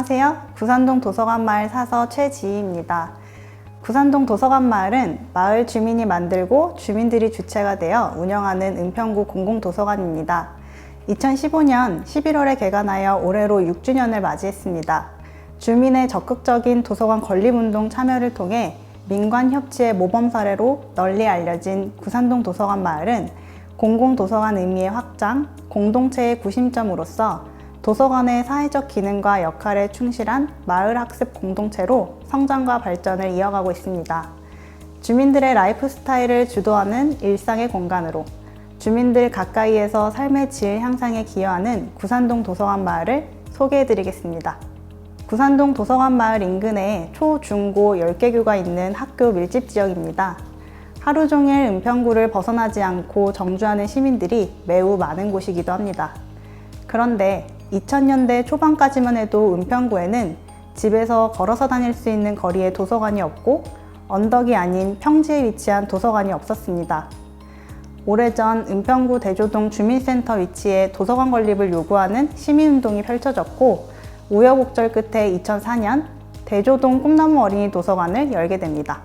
안녕하세요. 구산동 도서관 마을 사서 최지희입니다. 구산동 도서관 마을은 마을 주민이 만들고 주민들이 주체가 되어 운영하는 은평구 공공도서관입니다. 2015년 11월에 개관하여 올해로 6주년을 맞이했습니다. 주민의 적극적인 도서관 건립운동 참여를 통해 민관 협치의 모범 사례로 널리 알려진 구산동 도서관 마을은 공공도서관 의미의 확장, 공동체의 구심점으로서 도서관의 사회적 기능과 역할에 충실한 마을 학습 공동체로 성장과 발전을 이어가고 있습니다. 주민들의 라이프 스타일을 주도하는 일상의 공간으로 주민들 가까이에서 삶의 질 향상에 기여하는 구산동 도서관 마을을 소개해 드리겠습니다. 구산동 도서관 마을 인근에 초, 중, 고 10개 교가 있는 학교 밀집 지역입니다. 하루 종일 은평구를 벗어나지 않고 정주하는 시민들이 매우 많은 곳이기도 합니다. 그런데 2000년대 초반까지만 해도 은평구에는 집에서 걸어서 다닐 수 있는 거리에 도서관이 없고 언덕이 아닌 평지에 위치한 도서관이 없었습니다. 오래전 은평구 대조동 주민센터 위치에 도서관 건립을 요구하는 시민운동이 펼쳐졌고 우여곡절 끝에 2004년 대조동 꿈나무 어린이 도서관을 열게 됩니다.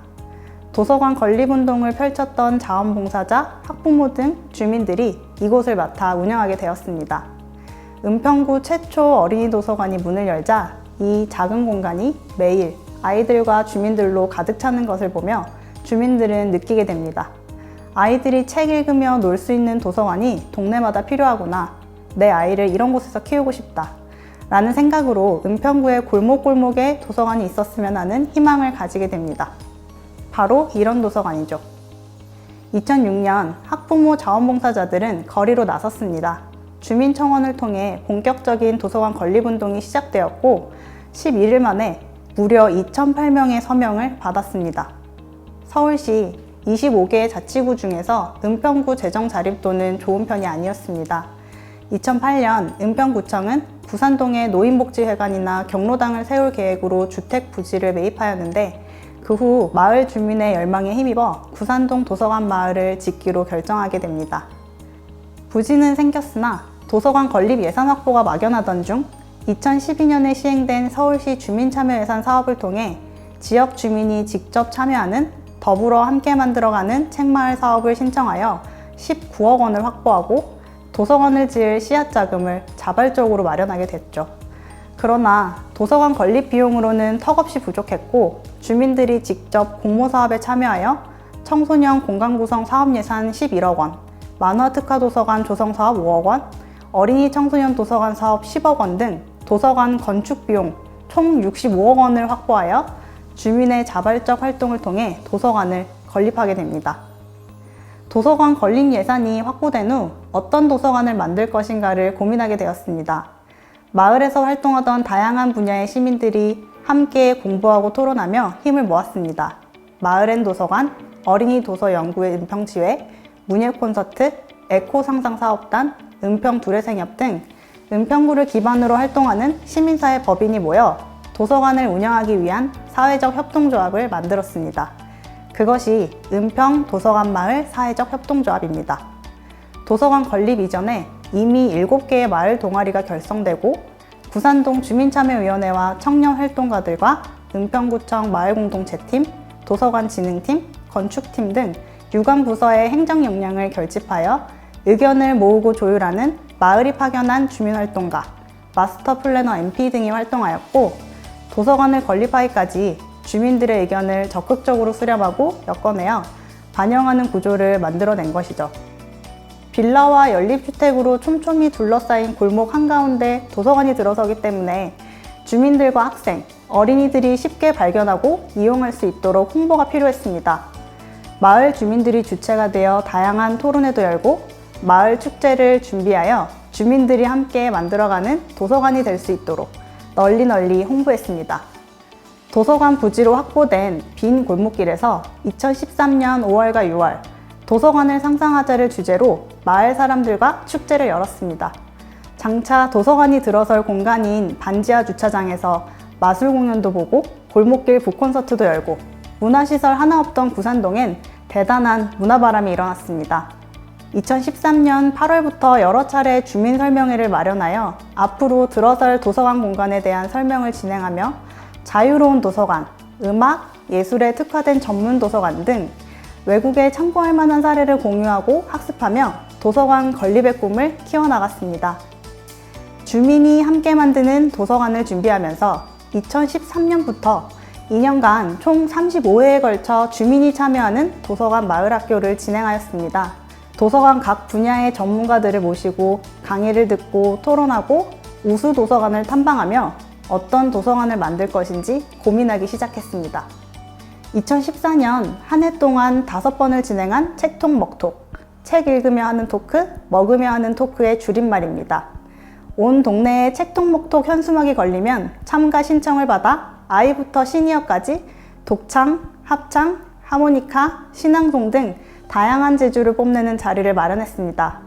도서관 건립운동을 펼쳤던 자원봉사자, 학부모 등 주민들이 이곳을 맡아 운영하게 되었습니다. 은평구 최초 어린이 도서관이 문을 열자 이 작은 공간이 매일 아이들과 주민들로 가득 차는 것을 보며 주민들은 느끼게 됩니다. 아이들이 책 읽으며 놀 수 있는 도서관이 동네마다 필요하구나. 내 아이를 이런 곳에서 키우고 싶다. 라는 생각으로 은평구의 골목골목에 도서관이 있었으면 하는 희망을 가지게 됩니다. 바로 이런 도서관이죠. 2006년 학부모 자원봉사자들은 거리로 나섰습니다. 주민청원을 통해 본격적인 도서관 건립운동이 시작되었고 11일 만에 무려 2,008명의 서명을 받았습니다. 서울시 25개의 자치구 중에서 은평구 재정 자립도는 좋은 편이 아니었습니다. 2008년 은평구청은 부산동에 노인복지회관이나 경로당을 세울 계획으로 주택 부지를 매입하였는데 그 후 마을 주민의 열망에 힘입어 구산동 도서관 마을을 짓기로 결정하게 됩니다. 부지는 생겼으나 도서관 건립 예산 확보가 막연하던 중 2012년에 시행된 서울시 주민참여 예산 사업을 통해 지역 주민이 직접 참여하는 더불어 함께 만들어가는 책마을 사업을 신청하여 19억 원을 확보하고 도서관을 지을 씨앗 자금을 자발적으로 마련하게 됐죠. 그러나 도서관 건립 비용으로는 턱없이 부족했고 주민들이 직접 공모 사업에 참여하여 청소년 공간 구성 사업 예산 11억 원, 만화 특화 도서관 조성 사업 5억 원, 어린이 청소년 도서관 사업 10억 원 등 도서관 건축 비용 총 65억 원을 확보하여 주민의 자발적 활동을 통해 도서관을 건립하게 됩니다. 도서관 건립 예산이 확보된 후 어떤 도서관을 만들 것인가를 고민하게 되었습니다. 마을에서 활동하던 다양한 분야의 시민들이 함께 공부하고 토론하며 힘을 모았습니다. 마을엔 도서관, 어린이 도서 연구회 은평지회, 문예 콘서트, 에코 상상 사업단, 은평 두레생협 등 은평구를 기반으로 활동하는 시민사회 법인이 모여 도서관을 운영하기 위한 사회적 협동조합을 만들었습니다. 그것이 은평 도서관 마을 사회적 협동조합입니다. 도서관 건립 이전에 이미 7개의 마을 동아리가 결성되고 부산동 주민참여위원회와 청년 활동가들과 은평구청 마을공동체팀, 도서관진흥팀, 건축팀 등 유관 부서의 행정 역량을 결집하여 의견을 모으고 조율하는 마을이 파견한 주민활동가, 마스터 플래너 MP 등이 활동하였고 도서관을 건립하기까지 주민들의 의견을 적극적으로 수렴하고 엮어내어 반영하는 구조를 만들어낸 것이죠. 빌라와 연립주택으로 촘촘히 둘러싸인 골목 한가운데 도서관이 들어서기 때문에 주민들과 학생, 어린이들이 쉽게 발견하고 이용할 수 있도록 홍보가 필요했습니다. 마을 주민들이 주체가 되어 다양한 토론회도 열고 마을 축제를 준비하여 주민들이 함께 만들어가는 도서관이 될 수 있도록 널리 널리 홍보했습니다. 도서관 부지로 확보된 빈 골목길에서 2013년 5월과 6월 도서관을 상상하자를 주제로 마을 사람들과 축제를 열었습니다. 장차 도서관이 들어설 공간인 반지하 주차장에서 마술 공연도 보고 골목길 북콘서트도 열고 문화시설 하나 없던 부산동엔 대단한 문화바람이 일어났습니다. 2013년 8월부터 여러 차례 주민 설명회를 마련하여 앞으로 들어설 도서관 공간에 대한 설명을 진행하며 자유로운 도서관, 음악, 예술에 특화된 전문 도서관 등 외국에 참고할 만한 사례를 공유하고 학습하며 도서관 건립의 꿈을 키워나갔습니다. 주민이 함께 만드는 도서관을 준비하면서 2013년부터 2년간 총 35회에 걸쳐 주민이 참여하는 도서관 마을학교를 진행하였습니다. 도서관 각 분야의 전문가들을 모시고 강의를 듣고 토론하고 우수 도서관을 탐방하며 어떤 도서관을 만들 것인지 고민하기 시작했습니다. 2014년 한 해 동안 다섯 번을 진행한 책통 먹톡. 책 읽으며 하는 토크, 먹으며 하는 토크의 줄임말입니다. 온 동네에 책통 먹톡 현수막이 걸리면 참가 신청을 받아 아이부터 시니어까지 독창, 합창, 하모니카, 신앙송 등 다양한 재주를 뽐내는 자리를 마련했습니다.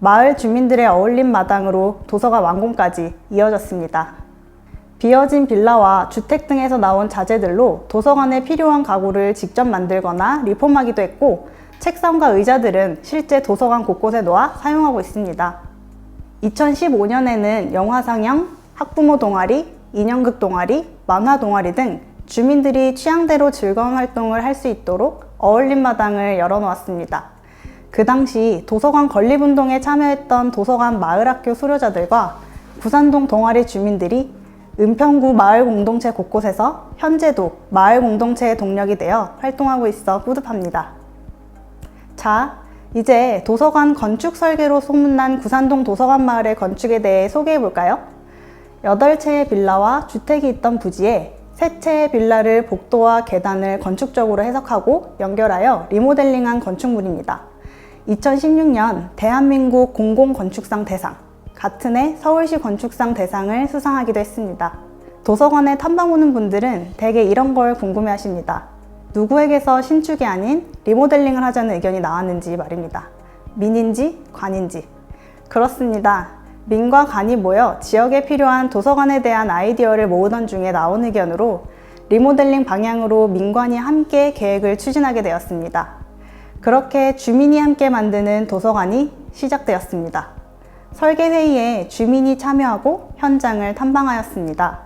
마을 주민들의 어울림 마당으로 도서관 완공까지 이어졌습니다. 비어진 빌라와 주택 등에서 나온 자재들로 도서관에 필요한 가구를 직접 만들거나 리폼하기도 했고 책상과 의자들은 실제 도서관 곳곳에 놓아 사용하고 있습니다. 2015년에는 영화 상영, 학부모 동아리, 인형극 동아리, 만화 동아리 등 주민들이 취향대로 즐거운 활동을 할 수 있도록 어울림 마당을 열어놓았습니다. 그 당시 도서관 건립운동에 참여했던 도서관 마을학교 수료자들과 부산동 동아리 주민들이 은평구 마을 공동체 곳곳에서 현재도 마을 공동체의 동력이 되어 활동하고 있어 뿌듯합니다. 자, 이제 도서관 건축 설계로 소문난 구산동 도서관 마을의 건축에 대해 소개해 볼까요? 8채의 빌라와 주택이 있던 부지에 세 채의 빌라를 복도와 계단을 건축적으로 해석하고 연결하여 리모델링한 건축물입니다. 2016년 대한민국 공공건축상 대상, 같은 해 서울시 건축상 대상을 수상하기도 했습니다. 도서관에 탐방 오는 분들은 대개 이런 걸 궁금해 하십니다. 누구에게서 신축이 아닌 리모델링을 하자는 의견이 나왔는지 말입니다. 민인지 관인지. 그렇습니다. 민과 관이 모여 지역에 필요한 도서관에 대한 아이디어를 모으던 중에 나온 의견으로 리모델링 방향으로 민관이 함께 계획을 추진하게 되었습니다. 그렇게 주민이 함께 만드는 도서관이 시작되었습니다. 설계회의에 주민이 참여하고 현장을 탐방하였습니다.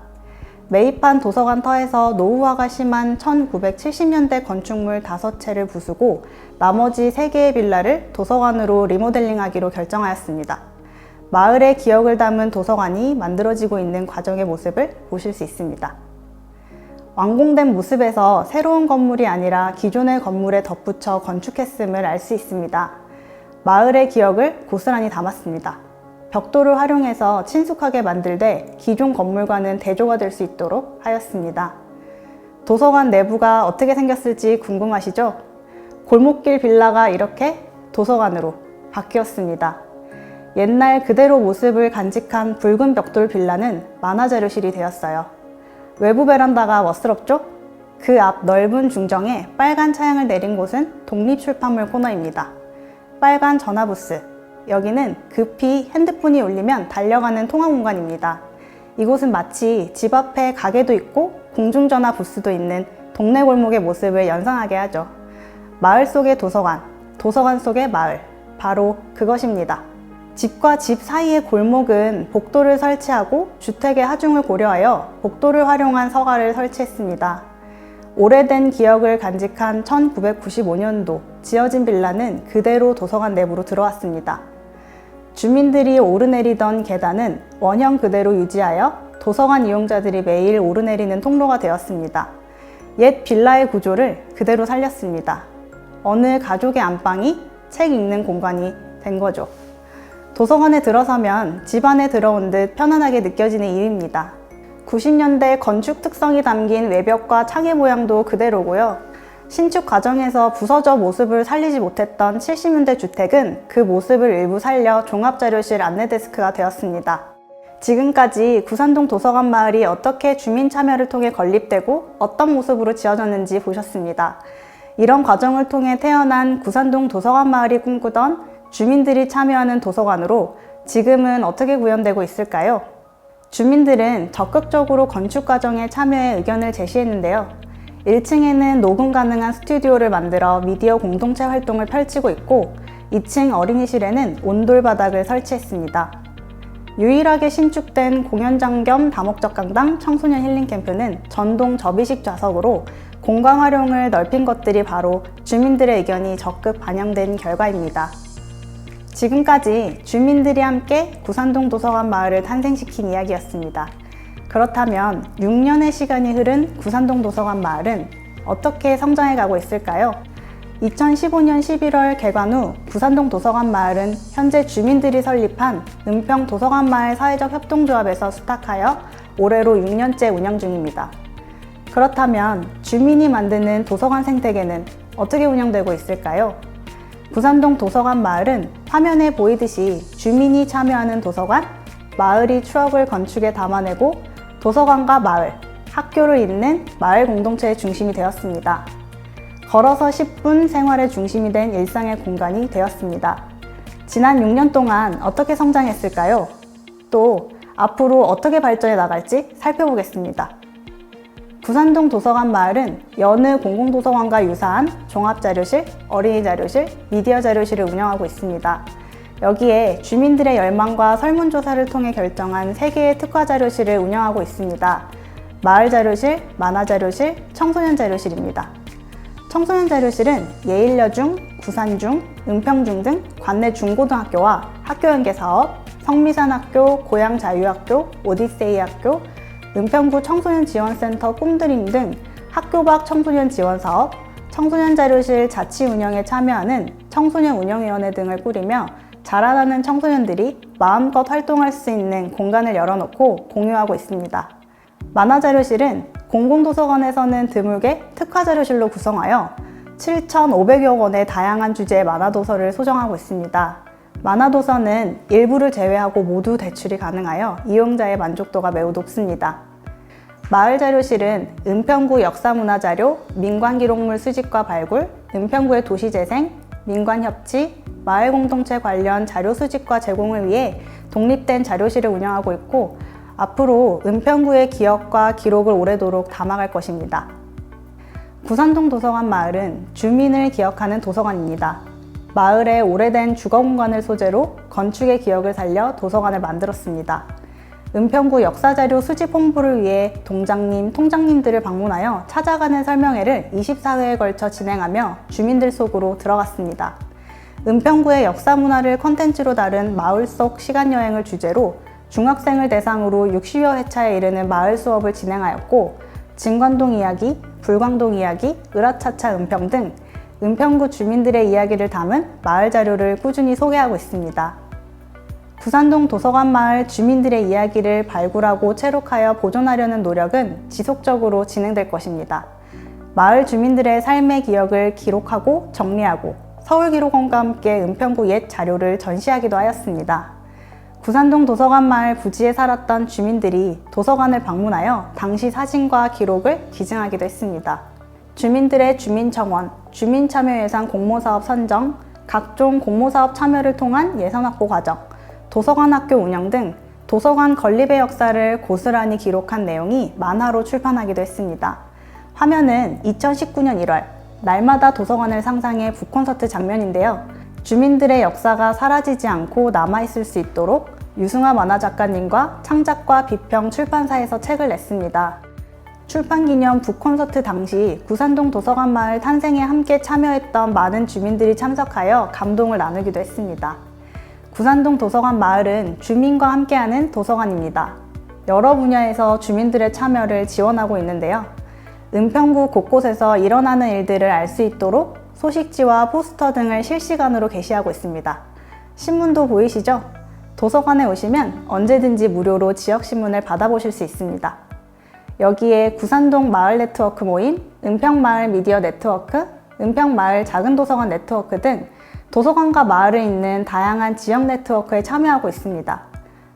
매입한 도서관 터에서 노후화가 심한 1970년대 건축물 5채를 부수고 나머지 3개의 빌라를 도서관으로 리모델링하기로 결정하였습니다. 마을의 기억을 담은 도서관이 만들어지고 있는 과정의 모습을 보실 수 있습니다. 완공된 모습에서 새로운 건물이 아니라 기존의 건물에 덧붙여 건축했음을 알 수 있습니다. 마을의 기억을 고스란히 담았습니다. 벽돌을 활용해서 친숙하게 만들되 기존 건물과는 대조가 될 수 있도록 하였습니다. 도서관 내부가 어떻게 생겼을지 궁금하시죠? 골목길 빌라가 이렇게 도서관으로 바뀌었습니다. 옛날 그대로 모습을 간직한 붉은 벽돌 빌라는 만화자료실이 되었어요. 외부 베란다가 멋스럽죠? 그 앞 넓은 중정에 빨간 차양을 내린 곳은 독립출판물 코너입니다. 빨간 전화부스, 여기는 급히 핸드폰이 울리면 달려가는 통화 공간입니다. 이곳은 마치 집 앞에 가게도 있고 공중전화 부스도 있는 동네 골목의 모습을 연상하게 하죠. 마을 속의 도서관, 도서관 속의 마을, 바로 그것입니다. 집과 집 사이의 골목은 복도를 설치하고 주택의 하중을 고려하여 복도를 활용한 서가를 설치했습니다. 오래된 기억을 간직한 1995년도 지어진 빌라는 그대로 도서관 내부로 들어왔습니다. 주민들이 오르내리던 계단은 원형 그대로 유지하여 도서관 이용자들이 매일 오르내리는 통로가 되었습니다. 옛 빌라의 구조를 그대로 살렸습니다. 어느 가족의 안방이 책 읽는 공간이 된 거죠. 도서관에 들어서면 집 안에 들어온 듯 편안하게 느껴지는 일입니다. 90년대 건축 특성이 담긴 외벽과 창의 모양도 그대로고요. 신축 과정에서 부서져 모습을 살리지 못했던 70년대 주택은 그 모습을 일부 살려 종합자료실 안내데스크가 되었습니다. 지금까지 구산동 도서관 마을이 어떻게 주민 참여를 통해 건립되고 어떤 모습으로 지어졌는지 보셨습니다. 이런 과정을 통해 태어난 구산동 도서관 마을이 꿈꾸던 주민들이 참여하는 도서관으로 지금은 어떻게 구현되고 있을까요? 주민들은 적극적으로 건축 과정에 참여해 의견을 제시했는데요. 1층에는 녹음 가능한 스튜디오를 만들어 미디어 공동체 활동을 펼치고 있고 2층 어린이실에는 온돌 바닥을 설치했습니다. 유일하게 신축된 공연장 겸 다목적 강당 청소년 힐링 캠프는 전동 접이식 좌석으로 공간 활용을 넓힌 것들이 바로 주민들의 의견이 적극 반영된 결과입니다. 지금까지 주민들이 함께 구산동 도서관 마을을 탄생시킨 이야기였습니다. 그렇다면 6년의 시간이 흐른 구산동 도서관 마을은 어떻게 성장해 가고 있을까요? 2015년 11월 개관 후 부산동 도서관 마을은 현재 주민들이 설립한 은평 도서관 마을 사회적 협동조합에서 수탁하여 올해로 6년째 운영 중입니다. 그렇다면 주민이 만드는 도서관 생태계는 어떻게 운영되고 있을까요? 부산동 도서관 마을은 화면에 보이듯이 주민이 참여하는 도서관, 마을이 추억을 건축에 담아내고 도서관과 마을, 학교를 잇는 마을 공동체의 중심이 되었습니다. 걸어서 10분 생활의 중심이 된 일상의 공간이 되었습니다. 지난 6년 동안 어떻게 성장했을까요? 또 앞으로 어떻게 발전해 나갈지 살펴보겠습니다. 부산동 도서관 마을은 여느 공공도서관과 유사한 종합자료실, 어린이자료실, 미디어 자료실을 운영하고 있습니다. 여기에 주민들의 열망과 설문조사를 통해 결정한 3개의 특화 자료실을 운영하고 있습니다. 마을 자료실, 만화 자료실, 청소년 자료실입니다. 청소년 자료실은 예일여중, 구산중, 은평중 등 관내 중고등학교와 학교연계 사업, 성미산학교, 고양자유학교, 오디세이학교, 은평구 청소년 지원센터 꿈드림 등 학교 밖 청소년 지원 사업, 청소년 자료실 자치 운영에 참여하는 청소년 운영위원회 등을 꾸리며 자라나는 청소년들이 마음껏 활동할 수 있는 공간을 열어놓고 공유하고 있습니다. 만화 자료실은 공공도서관에서는 드물게 특화 자료실로 구성하여 7,500여 권의 다양한 주제의 만화 도서를 소정하고 있습니다. 만화도서는 일부를 제외하고 모두 대출이 가능하여 이용자의 만족도가 매우 높습니다. 마을자료실은 은평구 역사문화자료, 민관기록물 수집과 발굴, 은평구의 도시재생, 민관협치, 마을공동체 관련 자료 수집과 제공을 위해 독립된 자료실을 운영하고 있고 앞으로 은평구의 기억과 기록을 오래도록 담아갈 것입니다. 구산동 도서관 마을은 주민을 기억하는 도서관입니다. 마을의 오래된 주거 공간을 소재로 건축의 기억을 살려 도서관을 만들었습니다. 은평구 역사자료 수집 홍보를 위해 동장님, 통장님들을 방문하여 찾아가는 설명회를 24회에 걸쳐 진행하며 주민들 속으로 들어갔습니다. 은평구의 역사 문화를 컨텐츠로 다룬 마을 속 시간 여행을 주제로 중학생을 대상으로 60여 회차에 이르는 마을 수업을 진행하였고 진관동 이야기, 불광동 이야기, 으라차차 은평 등 은평구 주민들의 이야기를 담은 마을 자료를 꾸준히 소개하고 있습니다. 부산동 도서관 마을 주민들의 이야기를 발굴하고 채록하여 보존하려는 노력은 지속적으로 진행될 것입니다. 마을 주민들의 삶의 기억을 기록하고 정리하고 서울기록원과 함께 은평구 옛 자료를 전시하기도 하였습니다. 부산동 도서관 마을 부지에 살았던 주민들이 도서관을 방문하여 당시 사진과 기록을 기증하기도 했습니다. 주민들의 주민청원, 주민참여예산 공모사업 선정, 각종 공모사업 참여를 통한 예산 확보 과정, 도서관 학교 운영 등 도서관 건립의 역사를 고스란히 기록한 내용이 만화로 출판하기도 했습니다. 화면은 2019년 1월 날마다 도서관을 상상해 북콘서트 장면인데요. 주민들의 역사가 사라지지 않고 남아있을 수 있도록 유승화 만화 작가님과 창작과 비평 출판사에서 책을 냈습니다. 출판 기념 북콘서트 당시 구산동 도서관 마을 탄생에 함께 참여했던 많은 주민들이 참석하여 감동을 나누기도 했습니다. 구산동 도서관 마을은 주민과 함께하는 도서관입니다. 여러 분야에서 주민들의 참여를 지원하고 있는데요. 은평구 곳곳에서 일어나는 일들을 알 수 있도록 소식지와 포스터 등을 실시간으로 게시하고 있습니다. 신문도 보이시죠? 도서관에 오시면 언제든지 무료로 지역신문을 받아보실 수 있습니다. 여기에 구산동 마을 네트워크 모임, 은평마을 미디어 네트워크, 은평마을 작은 도서관 네트워크 등 도서관과 마을을 잇는 다양한 지역 네트워크에 참여하고 있습니다.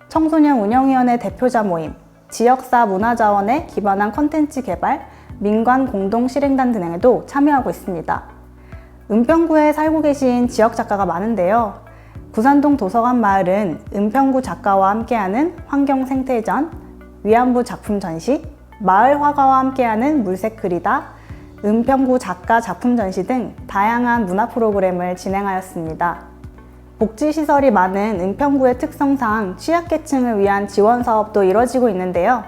청소년 운영위원회 대표자 모임, 지역사 문화자원에 기반한 컨텐츠 개발, 민관 공동 실행단 등에도 참여하고 있습니다. 은평구에 살고 계신 지역 작가가 많은데요. 구산동 도서관 마을은 은평구 작가와 함께하는 환경 생태전, 위안부 작품 전시, 마을 화가와 함께하는 물색 그리다, 은평구 작가 작품 전시 등 다양한 문화 프로그램을 진행하였습니다. 복지시설이 많은 은평구의 특성상 취약계층을 위한 지원 사업도 이뤄지고 있는데요.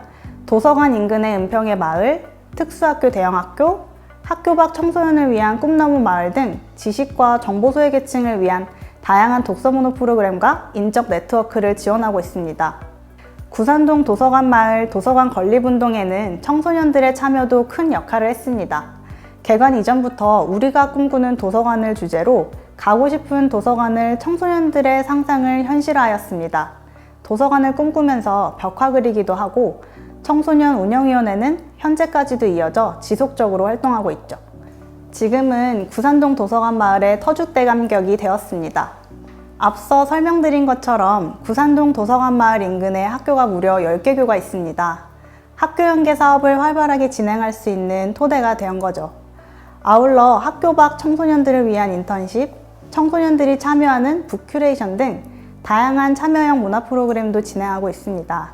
도서관 인근의 은평의 마을, 특수학교 대형학교, 학교 밖 청소년을 위한 꿈나무 마을 등 지식과 정보 소외 계층을 위한 다양한 독서 문호 프로그램과 인적 네트워크를 지원하고 있습니다. 구산동 도서관 마을 도서관 건립운동에는 청소년들의 참여도 큰 역할을 했습니다. 개관 이전부터 우리가 꿈꾸는 도서관을 주제로 가고 싶은 도서관을 청소년들의 상상을 현실화하였습니다. 도서관을 꿈꾸면서 벽화 그리기도 하고 청소년 운영위원회는 현재까지도 이어져 지속적으로 활동하고 있죠. 지금은 구산동 도서관 마을의 터줏대 감격이 되었습니다. 앞서 설명드린 것처럼 구산동 도서관 마을 인근에 학교가 무려 10개 교가 있습니다. 학교 연계 사업을 활발하게 진행할 수 있는 토대가 된 거죠. 아울러 학교 밖 청소년들을 위한 인턴십, 청소년들이 참여하는 북큐레이션 등 다양한 참여형 문화 프로그램도 진행하고 있습니다.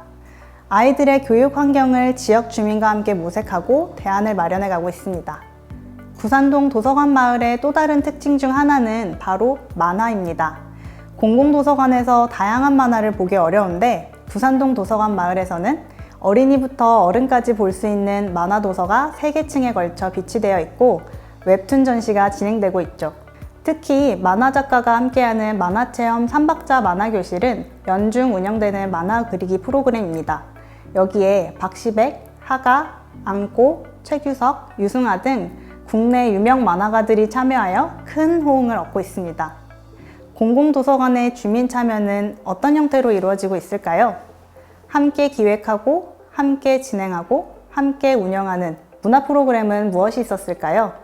아이들의 교육 환경을 지역 주민과 함께 모색하고 대안을 마련해 가고 있습니다. 구산동 도서관 마을의 또 다른 특징 중 하나는 바로 만화입니다. 공공도서관에서 다양한 만화를 보기 어려운데 부산동 도서관 마을에서는 어린이부터 어른까지 볼 수 있는 만화 도서가 3개층에 걸쳐 비치되어 있고 웹툰 전시가 진행되고 있죠. 특히 만화 작가가 함께하는 만화체험 3박자 만화교실은 연중 운영되는 만화 그리기 프로그램입니다. 여기에 박시백, 하가, 안고, 최규석, 유승아 등 국내 유명 만화가들이 참여하여 큰 호응을 얻고 있습니다. 공공도서관의 주민 참여는 어떤 형태로 이루어지고 있을까요? 함께 기획하고, 함께 진행하고, 함께 운영하는 문화 프로그램은 무엇이 있었을까요?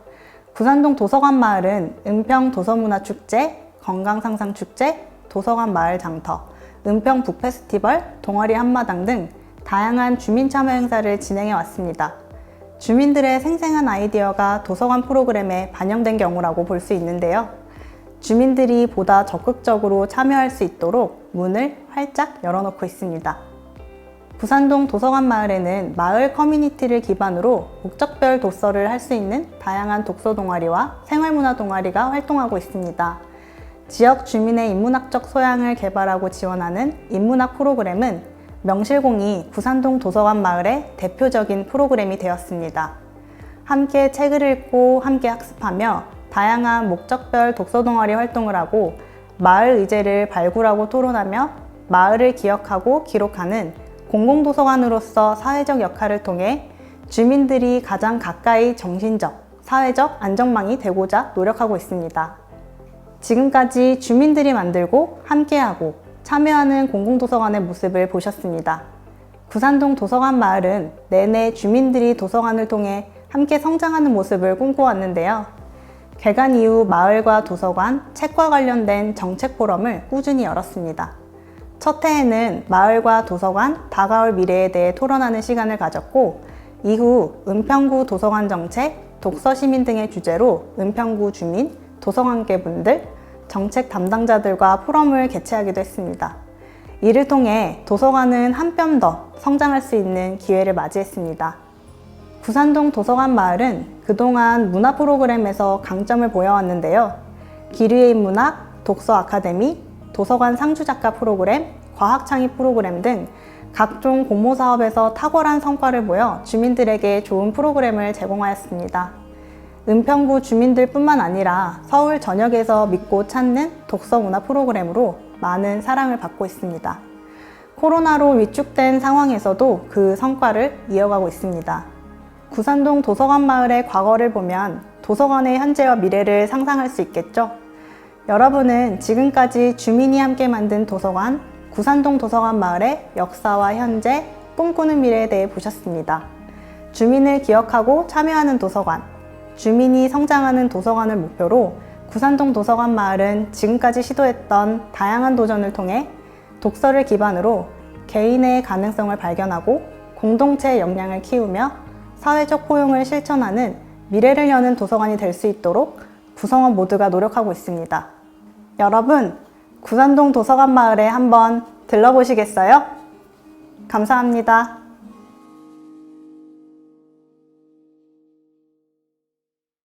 부산동 도서관 마을은 은평 도서문화축제, 건강상상축제, 도서관 마을 장터, 은평 북페스티벌, 동아리 한마당 등 다양한 주민 참여 행사를 진행해 왔습니다. 주민들의 생생한 아이디어가 도서관 프로그램에 반영된 경우라고 볼 수 있는데요. 주민들이 보다 적극적으로 참여할 수 있도록 문을 활짝 열어놓고 있습니다. 부산동 도서관 마을에는 마을 커뮤니티를 기반으로 목적별 독서를 할 수 있는 다양한 독서 동아리와 생활문화 동아리가 활동하고 있습니다. 지역 주민의 인문학적 소양을 개발하고 지원하는 인문학 프로그램은 명실공히 구산동 도서관 마을의 대표적인 프로그램이 되었습니다. 함께 책을 읽고 함께 학습하며 다양한 목적별 독서 동아리 활동을 하고 마을 의제를 발굴하고 토론하며 마을을 기억하고 기록하는 공공도서관으로서 사회적 역할을 통해 주민들이 가장 가까이 정신적, 사회적 안전망이 되고자 노력하고 있습니다. 지금까지 주민들이 만들고 함께하고 참여하는 공공도서관의 모습을 보셨습니다. 구산동 도서관 마을은 내내 주민들이 도서관을 통해 함께 성장하는 모습을 꿈꿔왔는데요. 개관 이후 마을과 도서관, 책과 관련된 정책 포럼을 꾸준히 열었습니다. 첫 해에는 마을과 도서관, 다가올 미래에 대해 토론하는 시간을 가졌고, 이후 은평구 도서관 정책, 독서 시민 등의 주제로 은평구 주민, 도서관계분들, 정책 담당자들과 포럼을 개최하기도 했습니다. 이를 통해 도서관은 한 뼘 더 성장할 수 있는 기회를 맞이했습니다. 구산동 도서관 마을은 그동안 문화 프로그램에서 강점을 보여왔는데요. 기류의 인문학, 독서 아카데미, 도서관 상주작가 프로그램, 과학창의 프로그램 등 각종 공모 사업에서 탁월한 성과를 보여 주민들에게 좋은 프로그램을 제공하였습니다. 은평구 주민들뿐만 아니라 서울 전역에서 믿고 찾는 독서 문화 프로그램으로 많은 사랑을 받고 있습니다. 코로나로 위축된 상황에서도 그 성과를 이어가고 있습니다. 구산동 도서관 마을의 과거를 보면 도서관의 현재와 미래를 상상할 수 있겠죠? 여러분은 지금까지 주민이 함께 만든 도서관, 구산동 도서관 마을의 역사와 현재, 꿈꾸는 미래에 대해 보셨습니다. 주민을 기억하고 참여하는 도서관, 주민이 성장하는 도서관을 목표로 구산동 도서관 마을은 지금까지 시도했던 다양한 도전을 통해 독서를 기반으로 개인의 가능성을 발견하고 공동체의 역량을 키우며 사회적 포용을 실천하는 미래를 여는 도서관이 될 수 있도록 구성원 모두가 노력하고 있습니다. 여러분, 구산동 도서관 마을에 한번 들러보시겠어요? 감사합니다.